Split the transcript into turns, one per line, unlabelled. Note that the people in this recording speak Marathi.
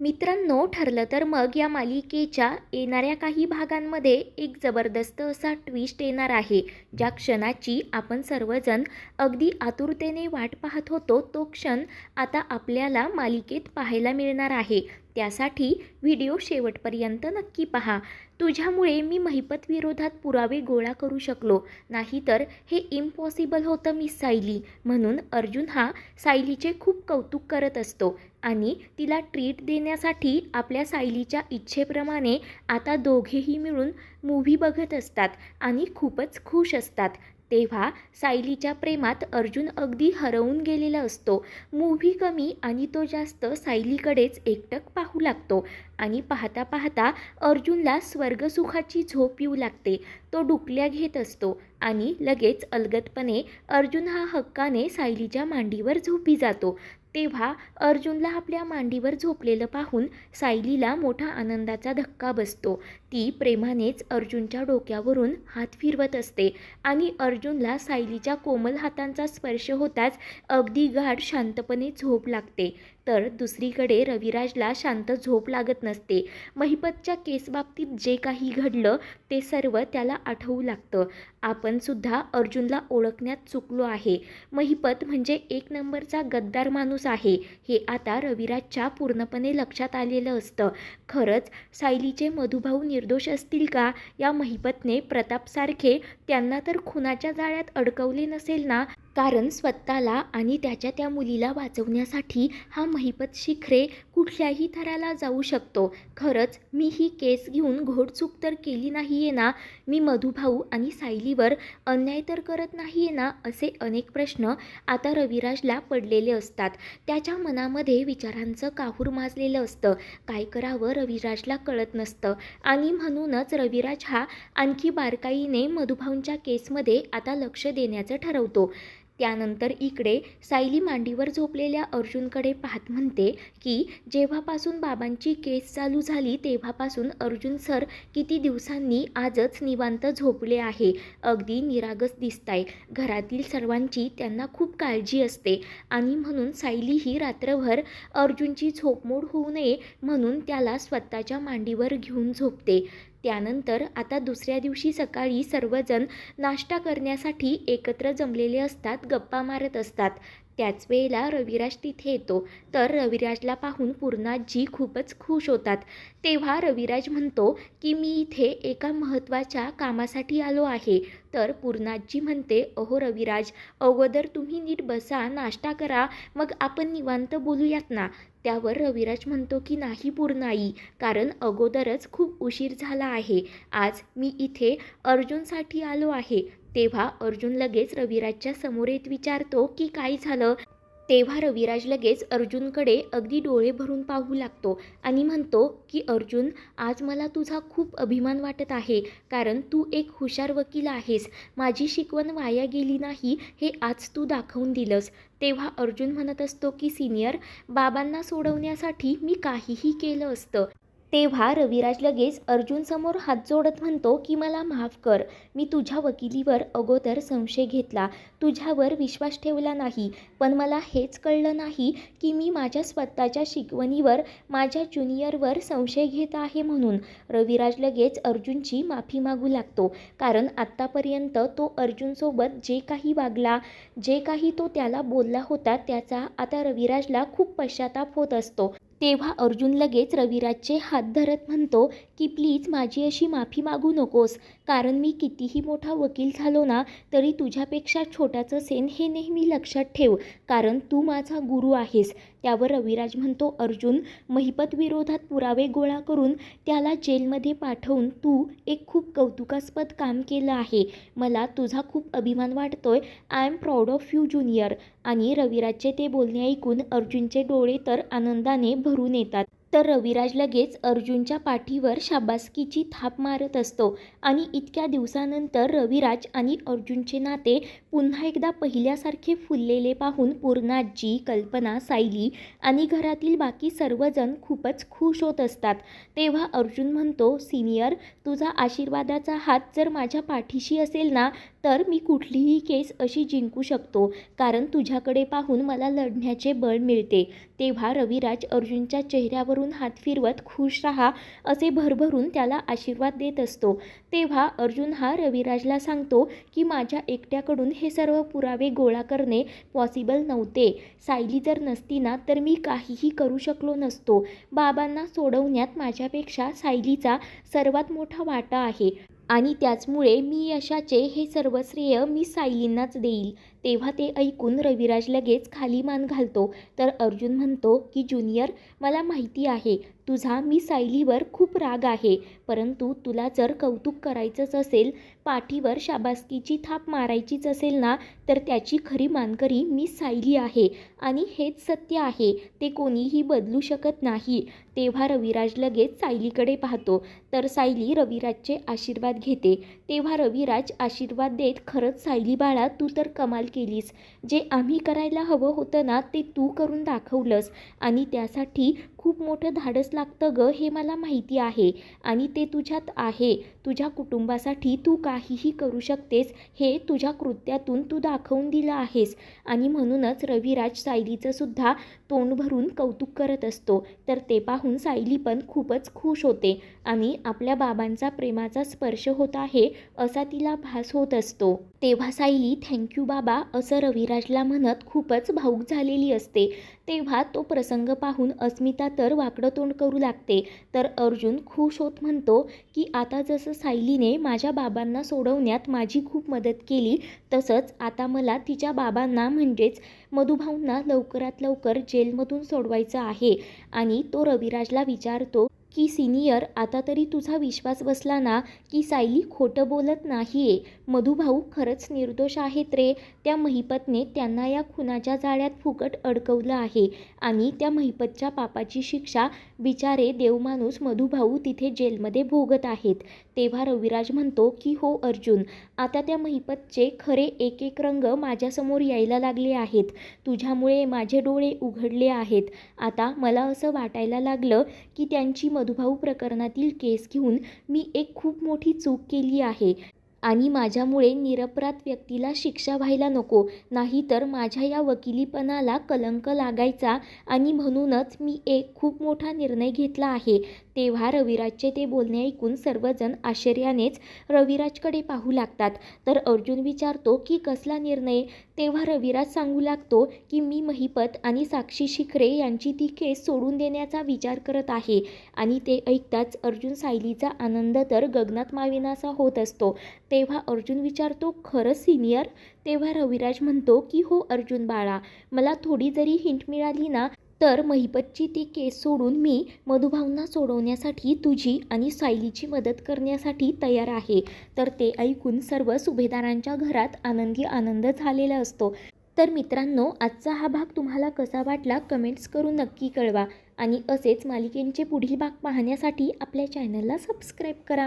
मित्रांनो ठरलं तर मग या मालिकेच्या येणाऱ्या काही भागांमध्ये एक जबरदस्त असा ट्विस्ट येणार आहे. ज्या क्षणाची आपण सर्वजण अगदी आतुरतेने वाट पाहत होतो तो क्षण आता आपल्याला मालिकेत पाहायला मिळणार आहे. त्यासाठी व्हिडिओ शेवटपर्यंत नक्की पहा. तुझ्यामुळे मी महिपत विरोधात पुरावे गोळा करू शकलो. नाहीतर हे इम्पॉसिबल होतं मी सायली. म्हणून अर्जुन हा सायलीचे खूप कौतुक करत असतो. आणि तिला ट्रीट देण्यासाठी आपल्या सायलीच्या इच्छेप्रमाणे आता दोघेही मिळून मूव्ही बघत असतात आणि खूपच खुश असतात. तेव्हा सायलीच्या प्रेमात अर्जुन अगदी हरवून गेलेला असतो. मूव्ही कमी आणि तो जास्त सायलीकडेच एकटक पाहू लागतो आणि पाहता पाहता अर्जुनला स्वर्गसुखाची झोप येऊ लागते. तो डुकल्या घेत असतो आणि लगेच अलगतपणे अर्जुन हा हक्काने सायलीच्या मांडीवर झोपी जातो. तेव्हा अर्जुनला आपल्या मांडीवर झोपलेलं पाहून सायलीला मोठा आनंदाचा धक्का बसतो. ती प्रेमानेच अर्जुनच्या डोक्यावरून हात फिरवत असते आणि अर्जुनला सायलीच्या कोमल हातांचा स्पर्श होताच अगदी गाढ शांतपणे झोप लागते. तर दुसरीकडे रविराजला शांत झोप लागत नसते. महिपतच्या केसबाबतीत जे काही घडलं ते सर्व त्याला आठवू लागतं. आपण सुद्धा अर्जुनला ओळखण्यात चुकलो आहे. महिपत म्हणजे एक नंबरचा गद्दार माणूस आहे. हे आता रविराजच्या पूर्णपणे लक्षात आलेलं असतं. खरंच सायलीचे मधुभाऊ निर्दोष असतील का? या महिपतने प्रतापसारखे त्यांना तर खुनाच्या जाळ्यात अडकवले नसेल ना? कारण स्वतःला आणि त्याच्या त्या मुलीला वाचवण्यासाठी हा महिपत शिखरे कुठल्याही थराला जाऊ शकतो. खरंच मी ही केस घेऊन घोडचूक तर केली नाही आहे ना? मी मधुभाऊ आणि सायलीवर अन्याय तर करत नाही आहे ना? असे अनेक प्रश्न आता रविराजला पडलेले असतात. त्याच्या मनामध्ये विचारांचं काहूर माजलेलं असतं. काय करावं रविराजला कळत नसतं. आणि म्हणूनच रविराज हा आणखी बारकाईने मधुभाऊंच्या केसमध्ये आता लक्ष देण्याचं ठरवतो. त्यानंतर इकडे सायली मांडीवर झोपलेल्या अर्जुनकडे पाहत म्हणते की जेव्हापासून बाबांची केस चालू झाली तेव्हापासून अर्जुन सर किती दिवसांनी आजच निवांत झोपले आहे. अगदी निरागस दिसताय. घरातील सर्वांची त्यांना खूप काळजी असते. आणि म्हणून सायली ही रात्रभर अर्जुनची झोपमोड होऊ नये म्हणून त्याला स्वतःच्या मांडीवर घेऊन झोपते. त्यानंतर आता दुसऱ्या दिवशी सकाळी सर्वजण नाश्ता करण्यासाठी एकत्र जमलेले असतात गप्पा मारत असतात. त्याच वेळेला रविराज तिथे येतो. तर रविराजला पाहून पूर्णाजी खूपच खुश होतात. तेव्हा रविराज म्हणतो की मी इथे एका महत्त्वाच्या कामासाठी आलो आहे. तर पूर्णाजी म्हणते अहो रविराज अगोदर तुम्ही नीट बसा नाश्ता करा मग आपण निवांत बोलूयात ना. त्यावर रविराज म्हणतो की नाही पूर्णाई कारण अगोदरच खूप उशीर झाला आहे. आज मी इथे अर्जुनसाठी आलो आहे. तेव्हा अर्जुन लगेच रविराजच्या समोर येत विचारतो की काय झालं? तेव्हा रविराज लगेच अर्जुनकडे अगदी डोळे भरून पाहू लागतो आणि म्हणतो की अर्जुन आज मला तुझा खूप अभिमान वाटत आहे कारण तू एक हुशार वकील आहेस. माझी शिकवण वाया गेली नाही हे आज तू दाखवून दिलंस. तेव्हा अर्जुन म्हणत असतो की सिनियर बाबांना सोडवण्यासाठी मी काहीही केलं असतं. तेव्हा रविराज लगेच अर्जुनसमोर हात जोडत म्हणतो की मला माफ कर. मी तुझ्या वकिलीवर अगोदर संशय घेतला. तुझ्यावर विश्वास ठेवला नाही. पण मला हेच कळलं नाही की मी माझ्या स्वतःच्या शिकवणीवर माझ्या ज्युनियरवर संशय घेत आहे म्हणून. रविराज लगेच अर्जुनची माफी मागू लागतो. कारण आत्तापर्यंत तो अर्जुनसोबत जे काही वागला जे काही तो त्याला बोलला होता त्याचा आता रविराजला खूप पश्चाताप होत असतो. तेव्हा अर्जुन लगेच रविराजचे हात धरत म्हणतो की प्लीज माझी अशी माफी मागू नकोस. कारण मी कितीही मोठा वकील झालो ना तरी तुझ्यापेक्षा छोट्याचं सेन हे नेहमी लक्षात ठेव. कारण तू माझा गुरु आहेस. त्यावर रविराज म्हणतो अर्जुन महिपत विरोधात पुरावे गोळा करून त्याला जेलमध्ये पाठवून तू एक खूप कौतुकास्पद काम केलं आहे. मला तुझा खूप अभिमान वाटतोय. I am proud of you junior आणि रविराजचे ते बोलणे ऐकून अर्जुनचे डोळे तर आनंदाने भरून येतात. तर रविराज लगेच अर्जुनच्या पाठीवर शाबासकीची थाप मारत असतो आणि इतक्या दिवसानंतर रविराज आणि अर्जुनचे नाते पुन्हा एकदा पहिल्यासारखे फुललेले पाहून पूर्णाजी कल्पना सायली आणि घरातील बाकी सर्वजण खूपच खुश होत असतात. तेव्हा अर्जुन म्हणतो सिनियर तुझा आशीर्वादाचा हात जर माझ्या पाठीशी असेल ना तर मी कुठलीही केस अशी जिंकू शकतो कारण तुझ्याकडे पाहून मला लढण्याचे बळ मिळते. तेव्हा रविराज अर्जुनच्या चेहऱ्यावरून हात फिरवत खुश राहा असे भरभरून त्याला आशीर्वाद देत असतो. तेव्हा अर्जुन हा रविराजला सांगतो की माझ्या एकट्याकडून हे सर्व पुरावे गोळा करणे पॉसिबल नव्हते. सायली जर नसती ना तर मी काहीही करू शकलो नसतो. बाबांना सोडवण्यात माझ्यापेक्षा सायलीचा सर्वात मोठा वाटा आहे. आणि त्याचमुळे मी यशाचे हे सर्व श्रेय मी सायलींनाच देईल. तेव्हा ते ऐकून रविराज लगेच खाली मान घालतो. तर अर्जुन म्हणतो की ज्युनियर मला माहिती आहे तुझा मी सायलीवर खूप राग आहे परंतु तुला जर कौतुक करायचंच असेल पाठीवर शाबासकीची थाप मारायचीच असेल ना तर त्याची खरी मानकरी मी सायली आहे आणि हेच सत्य आहे ते कोणीही बदलू शकत नाही. तेव्हा रविराज लगेच सायलीकडे पाहतो. तर सायली रविराजचे आशीर्वाद घेते. तेव्हा रविराज आशीर्वाद देत खरंच सायली बाळा तू तर कमाल केलीस. जे आम्ही करायला हवं होतं ना ते तू करून दाखवलंस. आणि त्यासाठी खूप मोठं धाडस लागतं ग हे मला माहिती आहे आणि ते तुझ्यात आहे. तुझ्या कुटुंबासाठी तू काहीही करू शकतेस हे तुझ्या कृत्यातून तू दाखवून दिलं आहेस. आणि म्हणूनच रविराज सायलीचं सुद्धा तोंड भरून कौतुक करत असतो. तर ते पाहून सायली पण खूपच खुश होते आणि आपल्या बाबांचा प्रेमाचा स्पर्श होत आहे असा तिला भास होत असतो. तेव्हा सायली थँक्यू बाबा असं रविराजला म्हणत खूपच भाऊक झालेली असते. तेव्हा तो प्रसंग पाहून अस्मिता तर वाकडं तोंड करू लागते. तर अर्जुन खुश होत म्हणतो की आता जसं सायलीने माझ्या बाबांना सोडवण्यात माझी खूप मदत केली तसंच आता मला तिच्या बाबांना म्हणजेच मधुभाऊंना लवकरात लवकर जेलमधून सोडवायचं आहे. आणि तो रविराजला विचारतो की सिनियर आता तरी तुझा विश्वास बसला ना की सायली खोटं बोलत नाही आहे मधुभाऊ खरंच निर्दोष आहेत रे. त्या महिपतने त्यांना या खुनाच्या जाळ्यात फुकट अडकवलं आहे. आणि त्या महिपतच्या पापाची शिक्षा बिचारे देवमाणूस मधुभाऊ तिथे जेलमध्ये भोगत आहेत. तेव्हा रविराज म्हणतो की हो अर्जुन आता त्या महिपतचे खरे एक एक रंग माझ्यासमोर यायला लागले आहेत. तुझ्यामुळे माझे डोळे उघडले आहेत. आता मला असं वाटायला लागलं की त्यांची मधुभाऊ प्रकरणातील केस घेऊन मी एक खूप मोठी चूक केली आहे. आणि माझ्यामुळे निरपराध व्यक्तीला शिक्षा व्हायला नको नाहीतर माझ्या या वकिलीपणाला कलंक लागायचा आणि म्हणूनच मी एक खूप मोठा निर्णय घेतला आहे. तेव्हा रविराजचे ते बोलणे ऐकून सर्वजण आश्चर्यानेच रविराजकडे पाहू लागतात. तर अर्जुन विचारतो की कसला निर्णय? तेव्हा रविराज सांगू लागतो की मी महिपत आणि साक्षी शिखरे यांची ती केस सोडून देण्याचा विचार करत आहे. आणि ते ऐकताच अर्जुन सायलीचा आनंद तर गगनात माविनासा होत असतो. तेव्हा अर्जुन विचारतो खरंच सिनियर तेव्हा रविराज म्हणतो की हो अर्जुन बाळा मला थोडी जरी हिंट मिळाली ना तर महिपतची ती केस सोडून मी मधुभावना सोडवण्यासाठी तुझी आणि सायलीची मदत करण्यासाठी तयार आहे. तर ते ऐकून सर्व सुभेदारांच्या घरात आनंदी आनंद झालेला असतो. तर मित्रांनो आजचा हा भाग तुम्हाला कसा वाटला कमेंट्स करून नक्की कळवा. आणि असेच मालिकेंचे पुढील भाग पाहण्यासाठी आपल्या चॅनलला सबस्क्राईब करा.